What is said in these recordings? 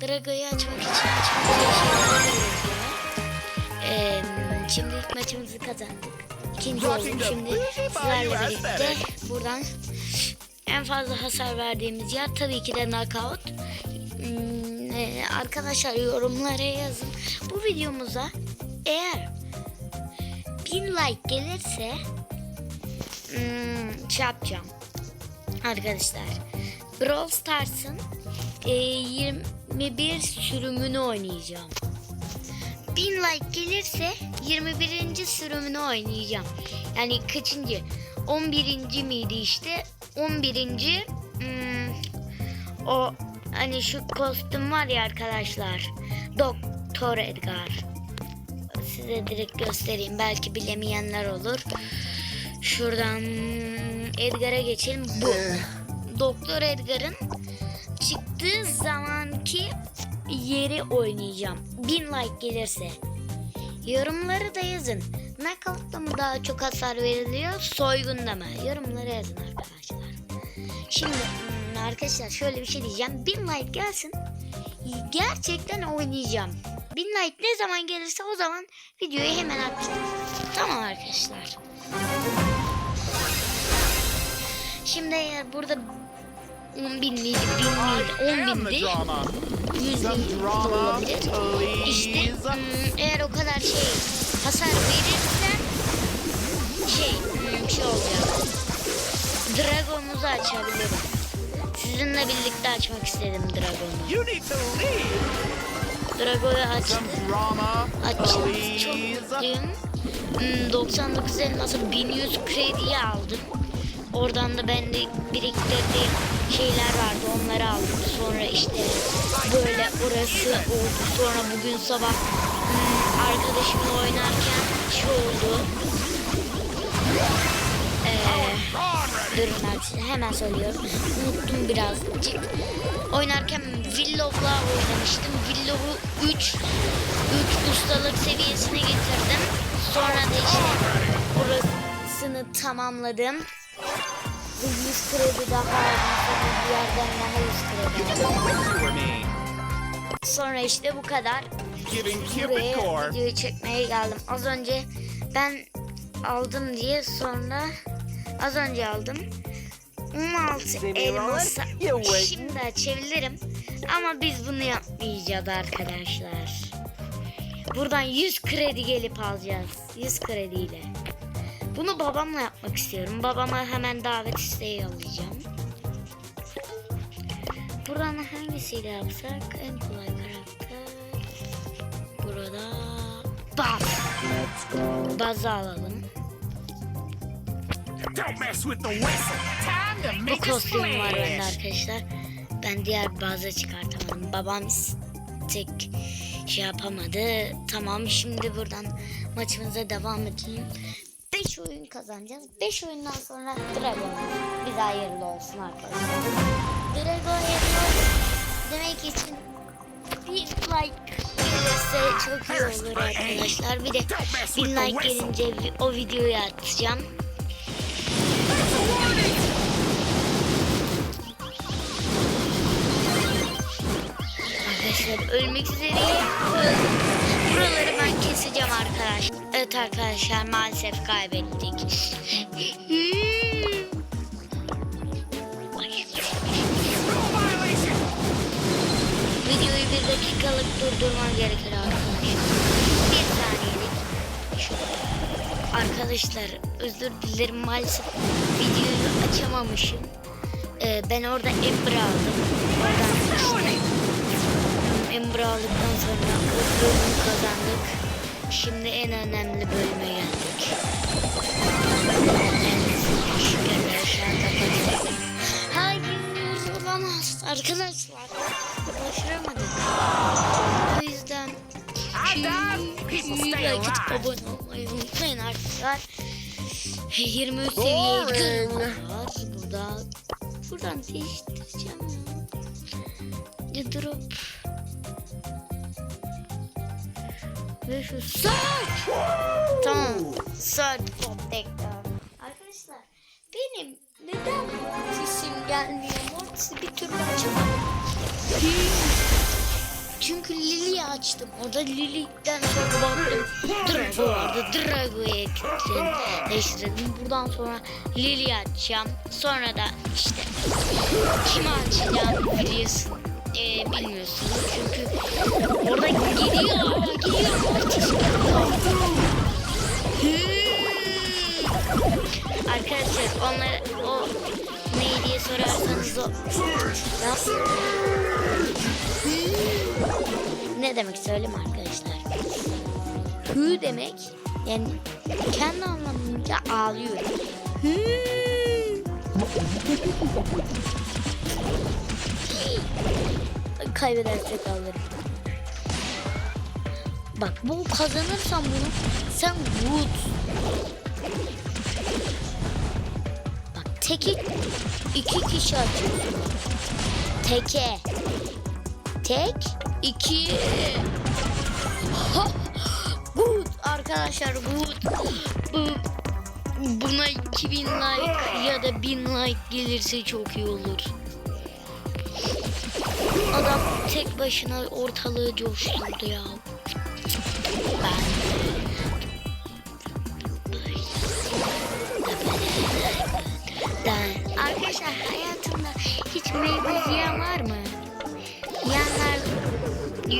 Drago'yu açmak için çok gerekiyor. Ee, şimdilik maçımızı kazandık. İkinci olduk şimdi sizlerle birlikte buradan en fazla hasar verdiğimiz yer tabii ki de knockout. Hmm, e, arkadaşlar yorumlara yazın. Bu videomuza eğer 1000 like gelirse hmm, şey yapacağım. Arkadaşlar Brawl Stars'ın e, 21 sürümünü oynayacağım. 1000 like gelirse 21. sürümünü oynayacağım. Yani kaçıncı? 11. miydi işte? 11. Hmm, o hani şu kostüm var ya arkadaşlar. Doktor Edgar. Size direkt göstereyim. Belki bilemeyenler olur. Şuradan Edgar'a geçelim. Bu. Doktor Edgar'ın çıktığı zamanki yeri oynayacağım. 1000 like gelirse. Yorumları da yazın. Knockout'ta mı daha çok hasar veriliyor? Soygunda mı? Yorumlara yazın arkadaşlar. Şimdi hmm, arkadaşlar şöyle bir şey diyeceğim. 1000 like gelsin. Gerçekten oynayacağım. 1000 like ne zaman gelirse o zaman videoyu hemen atacağım. Tamam arkadaşlar. Şimdi burada 10 bin miydi, bin miydi, 10 am the bindi, drama. 100 Some bin olabilir. İşte hmm, eğer o kadar şey hasar verirsen şey hmm, şey olacak. Dragon'umuzu açabilirim. Sizinle birlikte açmak istedim Dragon'u. Dragon'u açtım. Açtım. Çok mutluyum. Hmm, 99 elması 1100 krediyi aldım. Oradan da bende biriktirdiğim şeyler vardı onları aldım. Sonra işte böyle orası oldu. Sonra bugün sabah hmm, arkadaşımla oynarken şey oldu. Ee, durun ben hemen söylüyorum. Unuttum birazcık. Oynarken Willow'la oynamıştım. Willow'u 3 3 ustalık seviyesine getirdim. Sonra da işte burasını tamamladım. 100 kredi daha aldım. Bir yerden daha 100 kredi. Sonra işte bu kadar. Buraya videoyu çekmeye geldim. Az önce ben aldım diye sonra az önce aldım. 16 elması şimdi açabilirim. Ama biz bunu yapmayacağız arkadaşlar. Buradan 100 kredi gelip alacağız. 100 krediyle. Bunu babamla yapmak istiyorum. Babama hemen davet isteği yollayacağım. Buradan hangisiyle yapsak en kolay karakter. Burada baz. Bazı alalım. Bu kostüm var bende arkadaşlar. Ben diğer bazı çıkartamadım. Babam tek şey yapamadı. Tamam şimdi buradan maçımıza devam edelim. 5 oyun kazanacağız. 5 oyundan sonra Dragon. Bize hayırlı olsun arkadaşlar. Dragon olsun demek için bir like gelirse çok iyi olur arkadaşlar. Bir de 1000 like gelince o videoyu atacağım. Arkadaşlar ölmek üzereyim. Buraları ben keseceğim arkadaşlar. Arkadaşlar maalesef kaybettik. Videoyu bir dakikalık durdurmam gerekir arkadaşlar. Bir saniyelik. Arkadaşlar özür dilerim maalesef videoyu açamamışım. Ee, ben orada Ember aldım. Oradan işte Ember aldıktan sonra bölümü kazandık. Şimdi en önemli bölüme geldik. Şu anda kazandık. Hayır olamaz arkadaşlar. Başaramadık. O yüzden like atıp abone olmayı unutmayın arkadaşlar. 23 seviyeye var burada. Buradan değiştireceğim ya. Drop? Ve şu search. Tamam. Search protector. Arkadaşlar benim neden sesim gelmiyor? Mortis'i bir türlü açamadım. Çünkü Lili'yi açtım. Orada Lili'den sonra baktım. Drago vardı. Drago'ya gittim. Değiştirdim. Buradan sonra Lili'yi açacağım. Sonra da işte kimi açacağım biliyorsun. Ee, bilmiyorsun. Çünkü orada gidiyor. Gidiyor. Hmm. Arkadaşlar onlar o ne diye sorarsanız o Hmm. ne demek söyleyeyim arkadaşlar. Hı demek yani kendi anlamınca ağlıyor. Hı. Kaybedersek alırım. Bak bu kazanırsan bunu sen Wood Bak teki iki kişi atıyorsun. Teke. Tek iki. Ha! Good arkadaşlar good. Bu, buna 2000 like ya da 1000 like gelirse çok iyi olur. Adam tek başına ortalığı coşturdu ya. Ben Ben arkadaşlar hayatında hiç meyve yiyen var mı? Yiyenler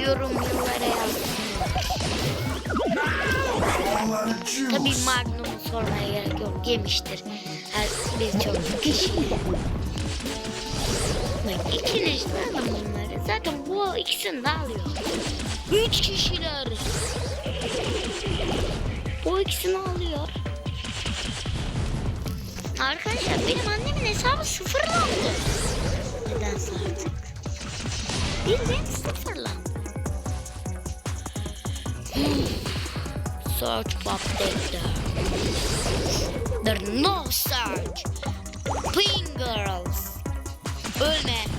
yorumlara yazsınlar. Tabii Magnum'u sormaya gerek yok. Yemiştir. Her birçok kişi. Bak ikiniz de alın bunları. Zaten bu ikisini de alıyor. Üç kişiler. Bu ikisini alıyor. Arkadaşlar benim annemin hesabı sıfırlandı. Nedense artık. Bildiğin sıfırlandı. Hmm. Search update There no search. Pink girls. Ölme.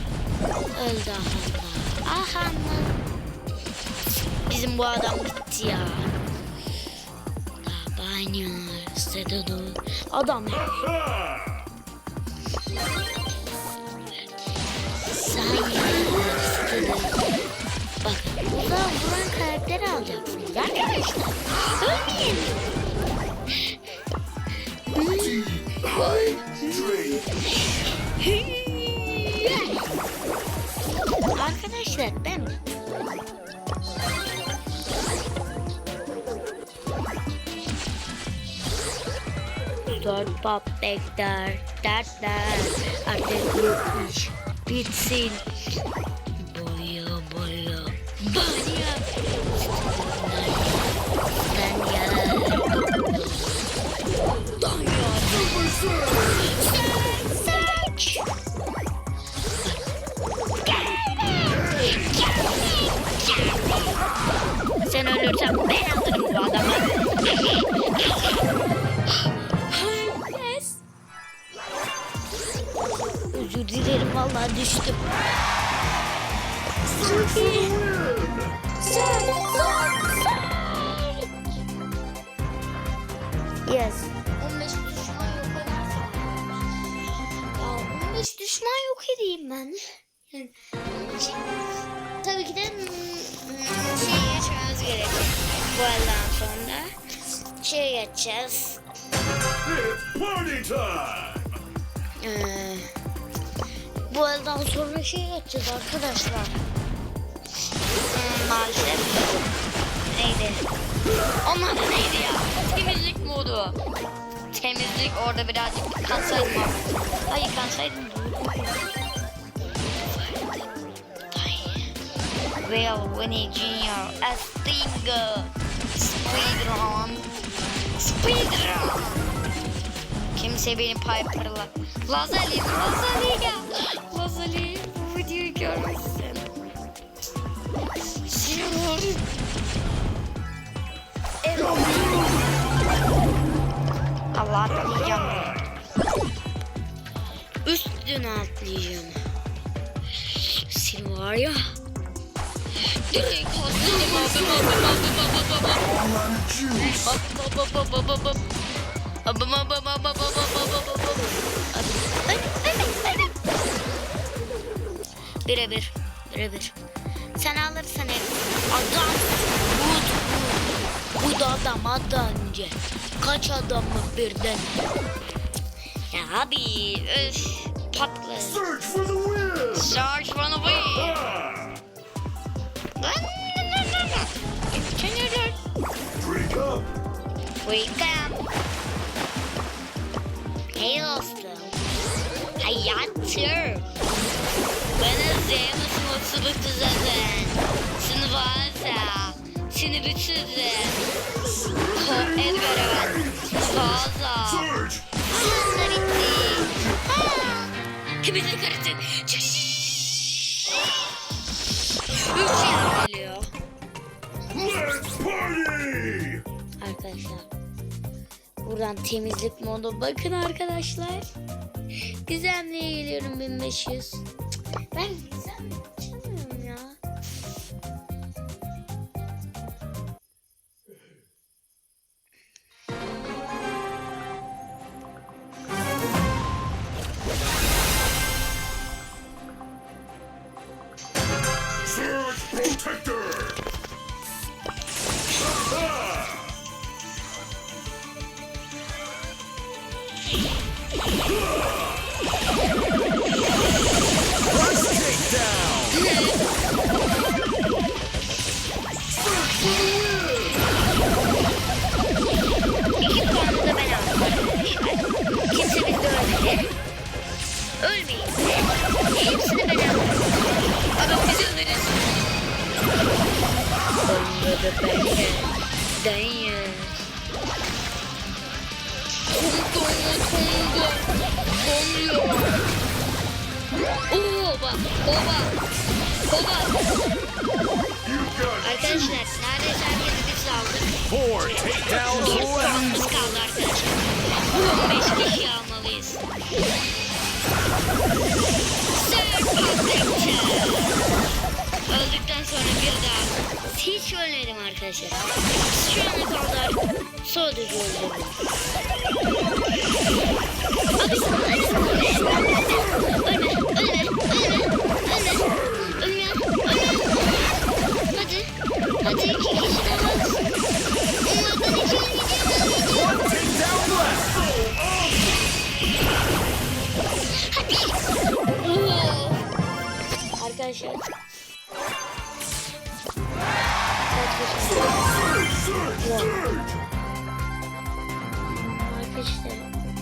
Öldü Ahanna. Ahanna. Bizim bu adam bitti ya. Banyo. Sedodu. Adam. Sayın. Bak burada vuran karakteri alacaksınız arkadaşlar. Ölmeyin. কিছু একবেন Dorpopektar, Tartar, Artegropiş, Pitsin, Boya Boya, Banya, Danya, Danya, Danya, Ölürsen ben alırım bu adamı. yes. Özür dilerim vallahi düştüm. Sanki. Sen. Yes. 15 düşman yok edersen. Ya 15 düşman yok edeyim ben. Yani, tabii ki de hmm, geçmemiz gerekiyor. Bu elden sonra şey geçeceğiz. It's party time! Ee, bu elden sonra şey geçeceğiz arkadaşlar. Hmm, maalesef. Neydi? Onun adı neydi ya? Temizlik modu. Temizlik orada birazcık kansaydım. Hayır kansaydım. Will Winnie Jr. as Stinger. Speedrun. Speedrun. Kimse beni Piper'la. Lazali, Lazali ya. Lazali bu videoyu görmüşsün. Sinir. Evet. Allah atlayacağım. Üstüne atlayacağım. Seni var ya. Birebir. Birebir. Sen alırsan hepsini. Adam. Vur. Bu da adam adam önce. Kaç adamı birden. Ya abi öf. Patlı. Search for the win! Search for the win. Wake up. Wake up. Hey dostum. Hayatım. Bana zeynep mutluluk düzenlen. Seni varsa. Seni bitirdim. El veremem. Fazla. Hızla bitti. Hepinizi karıtın. Üç geliyor. Let's party! Arkadaşlar. Buradan temizlik modu bakın arkadaşlar. Gizemliğe geliyorum 1500. Cık, Ben gizemli Over! Over! Arkadaşlar neredeyse her yerimizi aldık. Four takedowns left. Şey. Şey kaldı arkadaşlar. 5 kişi almalıyız. Öldükten sonra bir daha hiç ölmedim arkadaşlar. Şu ana kadar sadece öldürdüm. Abi sana ölmedim. Arkadaşlar. Arkadaşlar.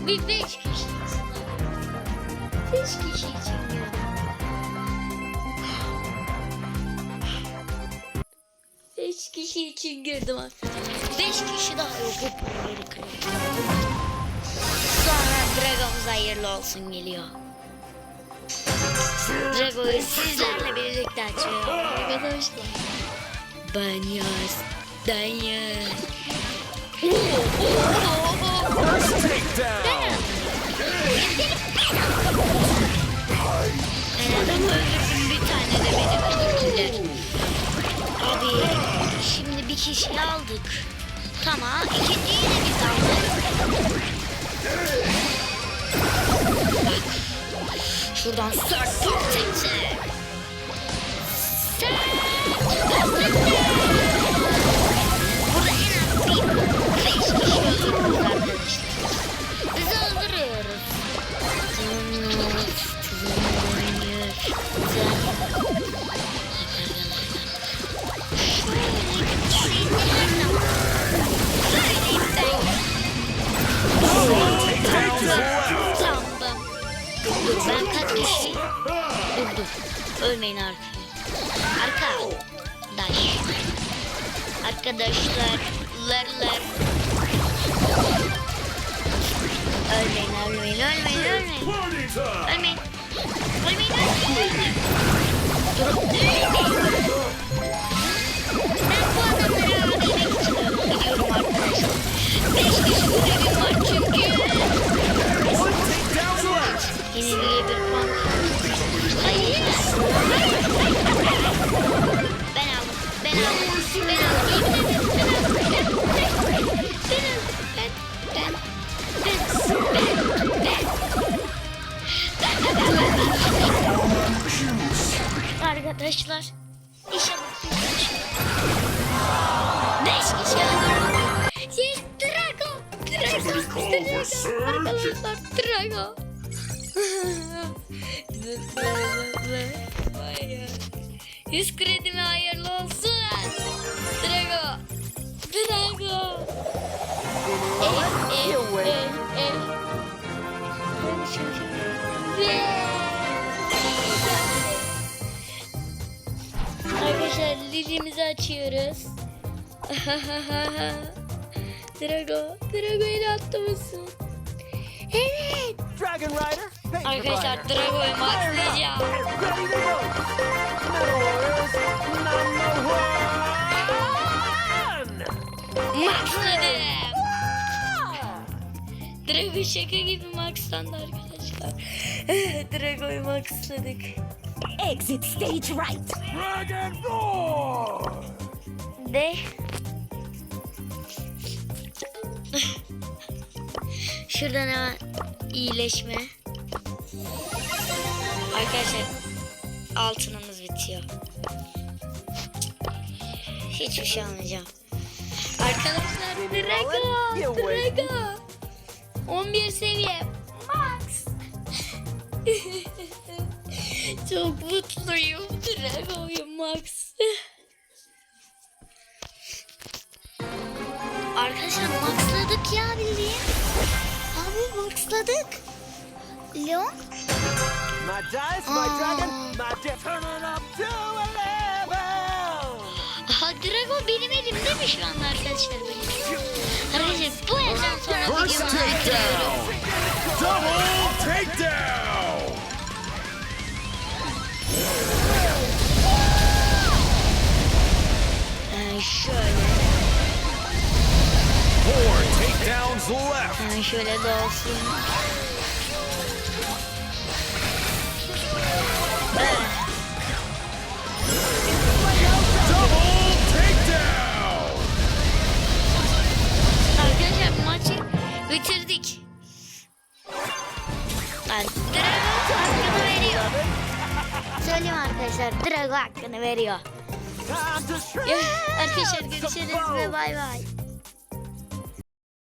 Biz beş kişiyiz. Beş kişiyiz. Kişi için girdim. Beş kişi daha yok. Sonra Dragon'uz hayırlı olsun geliyor. Drago'yu sizlerle birlikte açıyor arkadaşlar. Ben yaz, ben yaz. First. Ben adamı öldürdüm bir tane de beni öldürdüler. Abi bir kişiyi aldık. Tamam ikinciyi de biz aldık. Şuradan start protector. Arkadaşlar. Lar lar. Ölmeyin ölmeyin ölmeyin ölmeyin. Ölmeyin. Ölmeyin ölmeyin ölmeyin. Ben bu adamları öldürmek için gidiyorum arkadaşlar. Beş kişi görevim var çünkü. Left. Yeniliğe bir puan. Hayır. Hayır. Ben aldım. Ben aldım. Ben aldım. arkadaşlar. İnşallah Beş kişi öldürdüm. Şey, Drago. Drago. Drago. Arkadaşlar Drago. Yüz kredimi hayırlı olsun. Drago. Drago. Ev, ev, ev, ev. Açıyoruz. Drago, Drago ele attı mısın? Evet. Dragon Rider, Arkadaşlar Drago'yu maxlayacağım. Maxladım. Drago şaka gibi maxlandı arkadaşlar. Drago'yu maxladık. Exit stage right. Dragon Roar. De. Şuradan hemen iyileşme. Arkadaşlar altınımız bitiyor. Hiçbir şey almayacağım. Arkadaşlar Drago, Drago. 11 seviye. Max. Çok mutluyum Drago'yu Max. Arkadaşlar maxladık ya bildiğin. Abi maxladık. Leon? My dice, my Aa. dragon, my death. Turn it up to. Aha Drago benim elimde mi şu anda arkadaşlar benim? Arkadaşlar bu elden sonra videomu. Double takedown. Ee, şöyle, Four takedowns left. ee, şöyle de olsun. Double takedown. Arkadaşlar maçı bitirdik. Lan Drago hakkını veriyor. Söyleyeyim arkadaşlar Drago hakkını veriyor. Arkadaşlar görüşürüz ve bay bay.